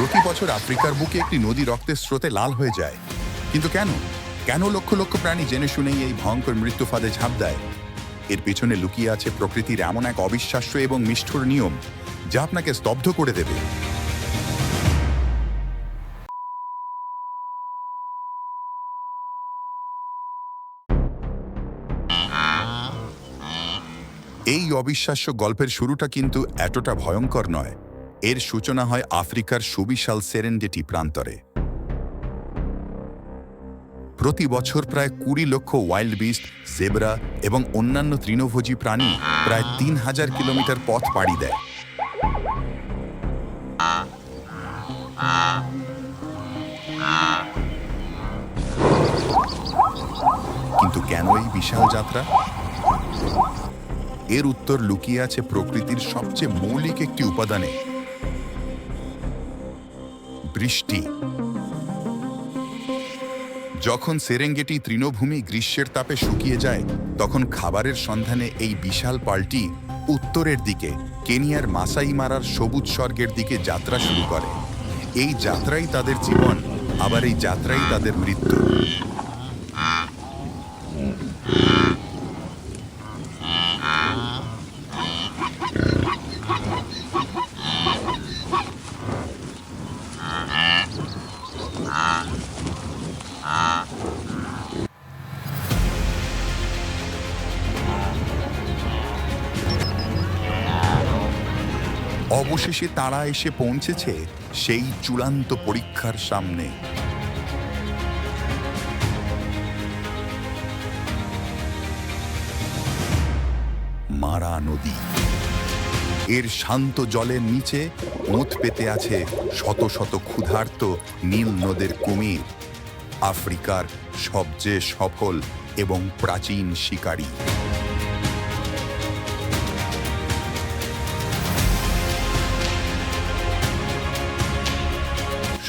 বছর আফ্রিকার বুকে একটি নদী রক্তের স্রোতে লাল হয়ে যায়। কিন্তু কেন? কেন লক্ষ লক্ষ প্রাণী জেনে শুনেই এই ভয়ঙ্কর মৃত্যু ফাঁদে ঝাঁপ দেয়? এর পেছনে লুকিয়ে আছে প্রকৃতির এমন এক অবিশ্বাস্য এবং নিষ্ঠুর নিয়ম, যা আপনাকে স্তব্ধ করে দেবে। এই অবিশ্বাস্য গল্পের শুরুটা কিন্তু এতটা ভয়ঙ্কর নয়। এর সূচনা হয় আফ্রিকার সুবিশাল সেরেন্ডেটি প্রান্তরে। প্রতি বছর প্রায় কুড়ি লক্ষ ওয়াইল্ড বিস্ট, জেবরা এবং অন্যান্য তৃণভোজী প্রাণী প্রায় তিন হাজার কিলোমিটার পথ পাড়ি দেয়। কিন্তু কেন এই বিশাল যাত্রা? এর উত্তর লুকিয়ে আছে প্রকৃতির সবচেয়ে মৌলিক একটি উপাদানে। বৃষ্টি। যখন সেরেঙ্গেটি তৃণভূমি গ্রীষ্মের তাপে শুকিয়ে যায়, তখন খাবারের সন্ধানে এই বিশাল পাল্টি উত্তরের দিকে, কেনিয়ার মাসাই মারার সবুজ স্বর্গের দিকে যাত্রা শুরু করে। এই যাত্রাই তাদের জীবন, আবার এই যাত্রাই তাদের মৃত্যু। অবশেষে তারা এসে পৌঁছেছে সেই চূড়ান্ত পরীক্ষার সামনে। মারা নদী। এর শান্ত জলের নিচে ওঁত পেতে আছে শত শত ক্ষুধার্ত নীল নদের কুমির, আফ্রিকার সবচেয়ে সফল এবং প্রাচীন শিকারী।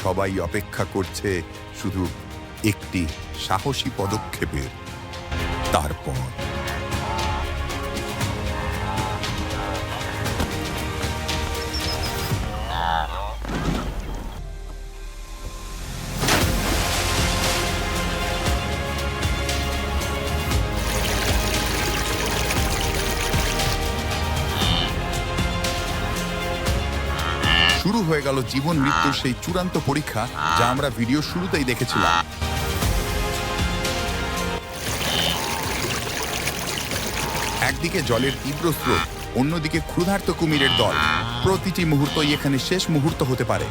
সবাই অপেক্ষা করছে শুধু একটি সাহসী পদক্ষেপের। তারপর শুরু হয়ে গেল জীবন মৃত্যুর সেই চূড়ান্ত পরীক্ষা যা আমরা ভিডিও শুরুতেই দেখেছিলাম। একদিকে জলের তীব্র স্রোত, অন্যদিকে ক্ষুধার্ত কুমিরের দল। প্রতিটি মুহূর্তই এখানে শেষ মুহূর্ত হতে পারে।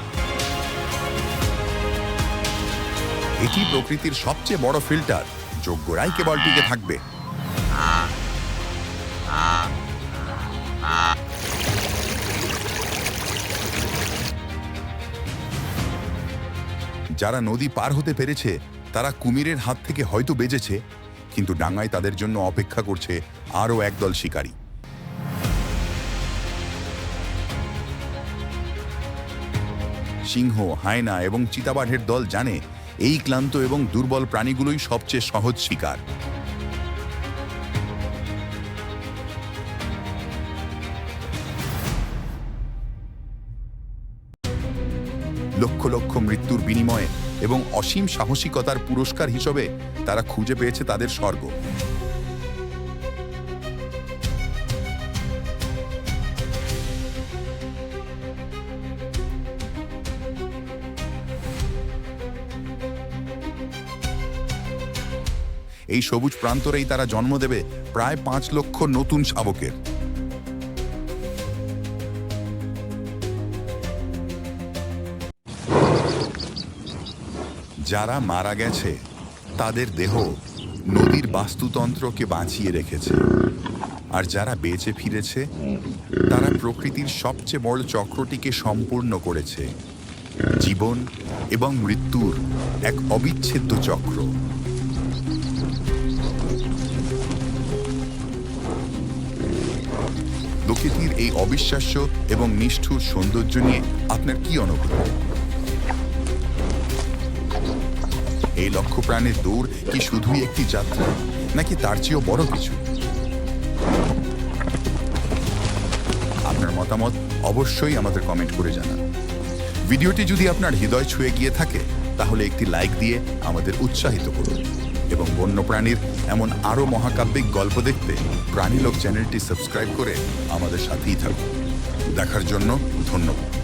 এটি প্রকৃতির সবচেয়ে বড় ফিল্টার। যোগ্যরাই কেবল টিকে থাকবে। যারা নদী পার হতে পেরেছে, তারা কুমিরের হাত থেকে হয়তো বেজেছে কিন্তু ডাঙায় তাদের জন্য অপেক্ষা করছে আরও একদল শিকারী। সিংহ, হায়না এবং চিতাবাঘের দল জানে এই ক্লান্ত এবং দুর্বল প্রাণীগুলোই সবচেয়ে সহজ শিকার। লক্ষ লক্ষ মৃত্যুর বিনিময়ে এবং অসীম সাহসিকতার পুরস্কার হিসেবে তারা খুঁজে পেয়েছে তাদের স্বর্গ। এই সবুজ প্রান্তরেই তারা জন্ম দেবে প্রায় পাঁচ লক্ষ নতুন শাবকের। যারা মারা গেছে, তাদের দেহ নদীর বাস্তুতন্ত্রকে বাঁচিয়ে রেখেছে। আর যারা বেঁচে ফিরেছে, তারা প্রকৃতির সবচেয়ে বড় চক্রটিকে সম্পূর্ণ করেছে। জীবন এবং মৃত্যুর এক অবিচ্ছেদ্য চক্র। প্রকৃতির এই অবিশ্বাস্য এবং নিষ্ঠুর সৌন্দর্য নিয়ে আপনার কি অনুভূতি? এই লক্ষ্য প্রাণের দৌড় কি শুধুই একটি যাত্রা, নাকি তার চেয়েও বড় কিছু? আপনার মতামত অবশ্যই আমাদের কমেন্ট করে জানান। ভিডিওটি যদি আপনার হৃদয় ছুঁয়ে গিয়ে থাকে, তাহলে একটি লাইক দিয়ে আমাদের উৎসাহিত করুন এবং বন্যপ্রাণীর এমন আরও মহাকাব্যিক গল্প দেখতে প্রাণীলোক চ্যানেলটি সাবস্ক্রাইব করে আমাদের সাথেই থাকুন। দেখার জন্য ধন্যবাদ।